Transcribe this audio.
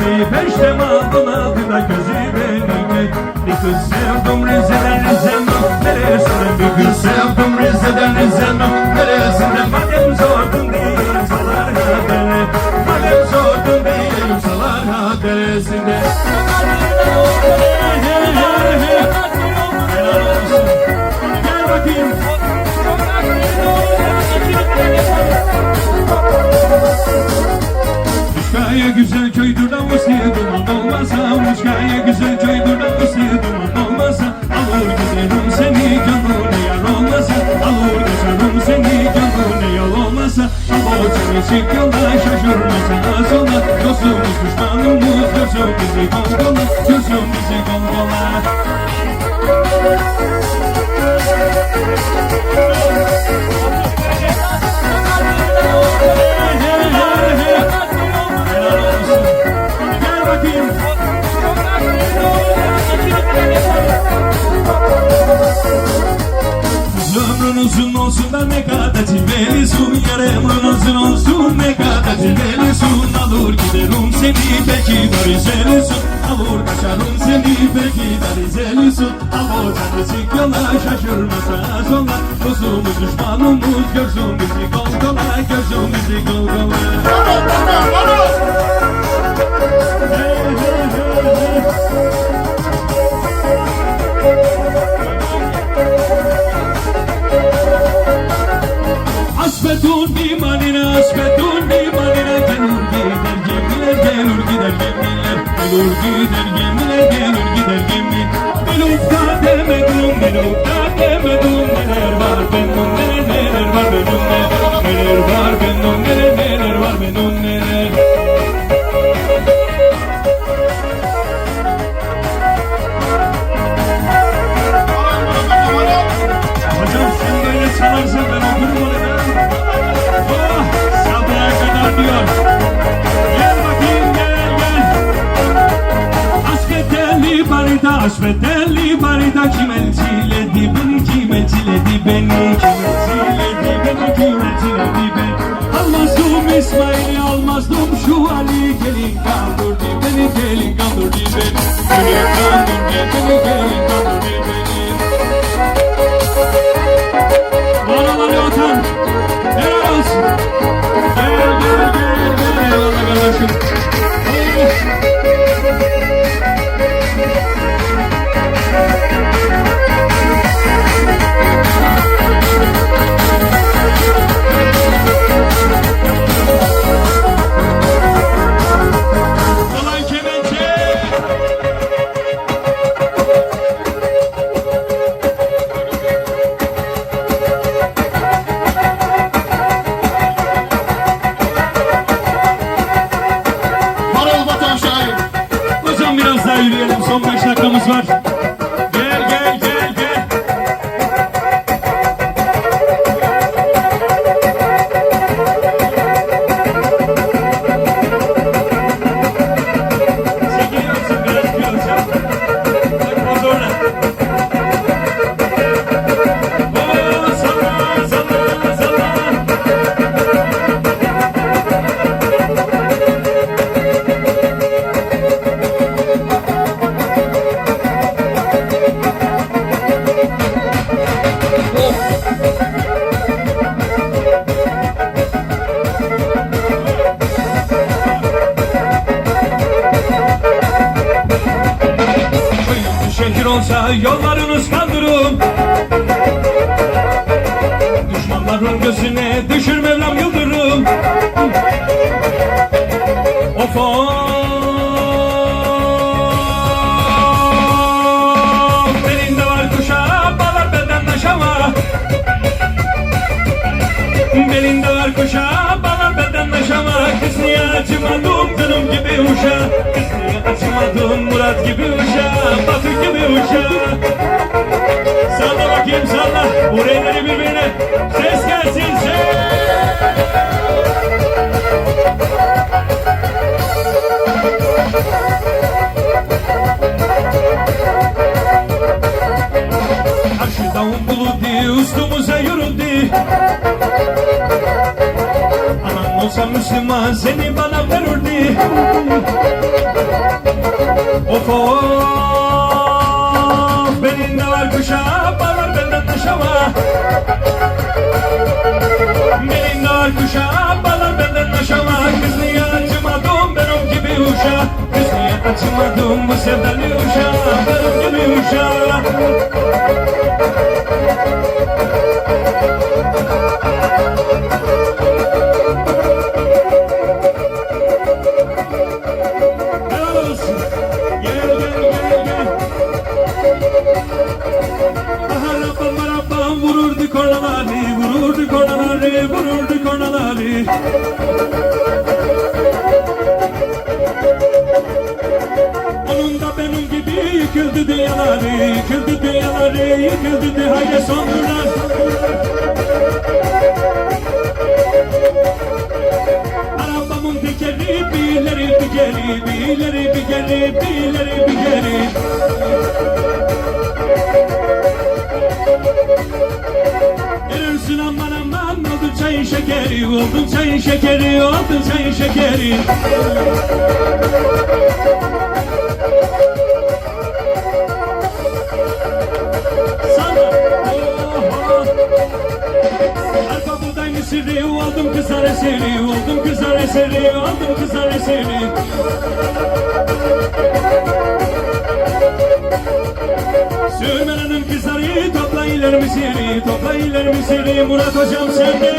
beni kezi Peşte malın adına gözü beni kezi Bir kız sevdim Rize'den Rize'nin neresinden Bir kız sevdim Rize'den Rize'nin neresinden Madem sordun diyeyim salar kadere Madem sordun diyeyim salar olsun Gel bakayım Muşkaya güzel köydür namus duman olmasa Muşkaya güzel köydür namus duman olmasa Alır giderim seni gönlüne yar olmasa Alır geçerim seni gönlüne yol olmasa Ama seni çık Ömrün uzun olsun da ne kadar cilvelisun Yar ömrün uzun olsun ne kadar cilvelisun Alır giderim seni peki dar izelisun Alır kaçarım seni peki dar izelisun Alır çık yola şaşırma sağa sola Dostumuz düşmanımız görsün bizi kol kola Görsün bizi kol kola gider barida, asketelli barida kim elçiledi beni, kim elçiledi beni, kim elçiledi beni, kim elçiledi beni. Almazdım İsmail'i, almazdım şu Ali, gelin kandırdı beni, gelin kandırdı beni. Gelin kandırdı beni, gelin kandırdı beni. Oraları atan helal olsun. Yollarınız kaldırın Düşmanların gözüne düşür Mevlam yıldırım Of of. Belinde var kuşağı bağlar benden aşama Belinde var kuşağı bağlar benden aşama Kız niye acımadım canım gibi niye acımadım Murat gibi uşağı Batı gibi uşağı. Salla bakayım salla Vur elleri birbirine. Ses gelsin ses. Karşıdan buludu üstümüze yürüdü. Zaman seni bana verirdi Of of Benim de var kuşağı bağlar benden aşama Benim de var kuşağı bağlar benden aşama Kız niye acımadım benim gibi uşağı Kız niye acımadım bu sevdali kornaları, vururdu kornaları. Onun da benim gibi yıkıldı dünyaları, yıkıldı dünyaları, yıkıldı dü haydi sondular. Arabamın tekeri bir ileri bir geri, bir ileri bir geri, bir. Çayın şekeri, oldu çayın şekeri, oldu çayın şekeri. Mısırı oldum kızar eseri Oldum kızar eseri oldum kızar eseri Sürmenanın kızarı iler misiri Topla iler misiri Murat hocam sende